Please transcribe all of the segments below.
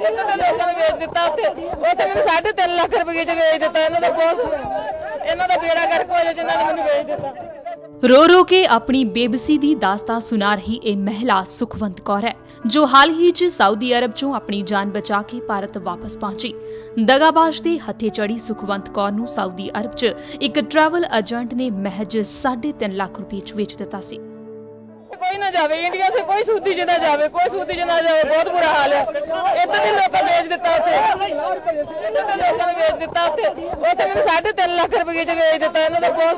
ਇਹਨਾਂ ਦੇ ਲੋਕਾਂ ਨੇ ਵੇਚ ਦਿੱਤਾ ਉੱਥੇ। ਉੱਥੇ ਮੈਨੂੰ 3.5 ਲੱਖ ਰੁਪਏ ਚ ਵੇਚ ਦਿੱਤਾ ਇਹਨਾਂ ਦਾ ਬਹੁਤ। ਇਹਨਾਂ ਦਾ ਬੇੜਾ ਕਰਕੇ ਹੋਇਆ ਜਿਨ੍ਹਾਂ ਨੇ ਮੈਨੂੰ ਵੇਚ ਦਿੱਤਾ। ਰੋ ਰੋ ਕੇ ਆਪਣੀ ਬੇਬਸੀ ਦੀ ਦਾਸਤਾਨ ਸੁਣਾ ਰਹੀ ਇਹ ਮਹਿਲਾ ਸੁਖਵੰਤ ਕੌਰ ਹੈ, ਜੋ ਹਾਲ ਹੀ 'ਚ ਸਾਊਦੀ ਅਰਬ 'ਚੋਂ ਆਪਣੀ ਜਾਨ ਬਚਾ ਕੇ ਭਾਰਤ ਵਾਪਸ ਪਹੁੰਚੀ। ਦਗਾਬਾਜ਼ ਦੇ ਹੱਥੇ ਚੜੀ ਸੁਖਵੰਤ ਕੌਰ ਨੂੰ ਸਾਊਦੀ ਅਰਬ 'ਚ ਇੱਕ ਟਰੈਵਲ ਏਜੰਟ ਨੇ ਮਹਿਜ 3.5 ਲੱਖ ਰੁਪਏ 'ਚ ਵੇਚ ਦਿੱਤਾ ਸੀ। ਕੋਈ ਨਾ ਜਾਵੇ ਇੰਡੀਆ ਸੇ ਕੋਈ ਸੂਦੀ ਚ ਜਾਵੇ, ਕੋਈ ਸੂਦੀ ਚ ਜਾਵੇ, ਬਹੁਤ ਬੁਰਾ ਹਾਲ ਹੈ। ਇੱਧਰ ਦੇ ਲੋਕਾਂ ਵੇਚ ਦਿੱਤਾ ਉੱਥੇ। ਇੱਧਰ ਦੇ ਲੋਕਾਂ ਨੇ ਵੇਚ ਦਿੱਤਾ ਉੱਥੇ। ਉੱਥੇ ਮੈਨੂੰ 3.5 ਲੱਖ ਰੁਪਏ ਚ ਵੇਚ ਦਿੱਤਾ ਇਹਨਾਂ ਦਾ ਬਹੁਤ।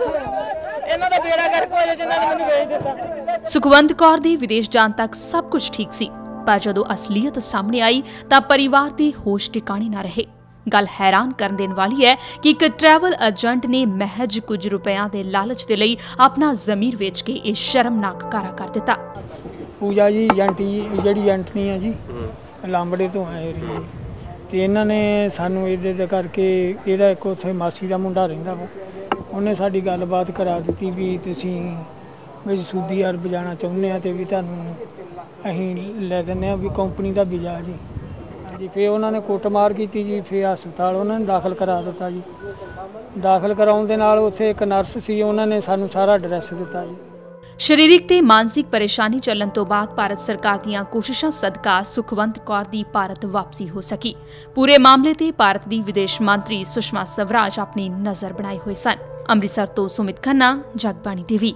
ਇਹਨਾਂ ਦਾ ਬੇੜਾ ਕਰਕੇ ਹੋਇਆ ਜਿਨ੍ਹਾਂ ਨੇ ਮੈਨੂੰ ਵੇਚ ਦਿੱਤਾ। ਸੁਖਵੰਤ ਕੌਰ ਦੇ ਵਿਦੇਸ਼ ਜਾਣ ਤੱਕ ਸਭ ਕੁਝ ਠੀਕ ਸੀ, ਪਰ ਜਦੋਂ ਅਸਲੀਅਤ ਸਾਹਮਣੇ ਆਈ ਤਾਂ ਪਰਿਵਾਰ ਦੇ ਹੋਸ਼ ਟਿਕਾਣੇ ਨਾ ਰਹੇ। ਗੱਲ ਹੈਰਾਨ ਕਰਨ ਦੇਣ ਵਾਲੀ ਹੈ ਕਿ ਇੱਕ ਟਰੈਵਲ ਏਜੰਟ ਨੇ ਮਹਿਜ ਕੁਝ ਰੁਪਿਆਂ ਦੇ ਲਾਲਚ ਦੇ ਲਈ ਆਪਣਾ ਜ਼ਮੀਰ ਵੇਚ ਕੇ ਇਹ ਸ਼ਰਮਨਾਕ ਕਾਰਾ ਕਰ ਦਿੱਤਾ। ਪੂਜਾ ਜੀ, ਏਜੰਟ ਜੀ, ਜਿਹੜੀ ਏਜੰਟਨੀ ਆ ਜੀ, ਲਾਂਬੜੇ ਤੋਂ ਆਏ ਰਹੀ ਤੇ ਇਹਨਾਂ ਨੇ ਸਾਨੂੰ ਇਹਦੇ ਦੇ ਕਰਕੇ ਇਹਦਾ ਇੱਕ ਉੱਥੇ ਮਾਸੀ ਦਾ ਮੁੰਡਾ ਰਹਿੰਦਾ ਵਾ। ਉਹਨੇ ਸਾਡੀ ਗੱਲਬਾਤ ਕਰਾ ਦਿੱਤੀ ਵੀ ਤੁਸੀਂ ਵੀ ਸਊਦੀ ਅਰਬ ਜਾਣਾ ਚਾਹੁੰਦੇ ਆ ਤੇ ਵੀ ਤੁਹਾਨੂੰ ਅਸੀਂ ਲੈ ਦਿੰਦੇ ਆ ਵੀ ਕੰਪਨੀ ਦਾ ਵੀਜ਼ਾ ਜੀ। ਹਾਂਜੀ ਫੇ ਉਹਨਾਂ ਨੇ ਕੁੱਟਮਾਰ ਕੀਤੀ ਜੀ ਫੇ ਹਸਪਤਾਲ ਉਹਨਾਂ ਨੇ ਦਾਖਲ ਕਰਾ ਦਿੱਤਾ ਜੀ। ਦਾਖਲ ਕਰਾਉਣ ਦੇ ਨਾਲ ਉੱਥੇ ਇੱਕ ਨਰਸ ਸੀ, ਉਹਨਾਂ ਨੇ ਸਾਨੂੰ ਸਾਰਾ ਐਡਰੈਸ ਦਿੱਤਾ ਜੀ। ਸਰੀਰਕ ਤੇ ਮਾਨਸਿਕ ਪਰੇਸ਼ਾਨੀ ਚੱਲਣ ਤੋਂ ਬਾਅਦ ਭਾਰਤ ਸਰਕਾਰ ਦੀਆਂ ਕੋਸ਼ਿਸ਼ਾਂ ਸਦਕਾ ਸੁਖਵੰਤ ਕੌਰ ਦੀ ਭਾਰਤ ਵਾਪਸੀ ਹੋ ਸਕੀ। ਪੂਰੇ ਮਾਮਲੇ ਤੇ ਭਾਰਤ ਦੀ ਵਿਦੇਸ਼ ਮੰਤਰੀ ਸੁਸ਼ਮਾ ਸਵਰਾਜ ਆਪਣੀ ਨਜ਼ਰ ਬਣਾਏ ਹੋਏ ਸਨ। ਅੰਮ੍ਰਿਤਸਰ ਤੋਂ ਸੁਮਿਤ ਖੰਨਾ, ਜਗਬਾਣੀ ਟੀਵੀ।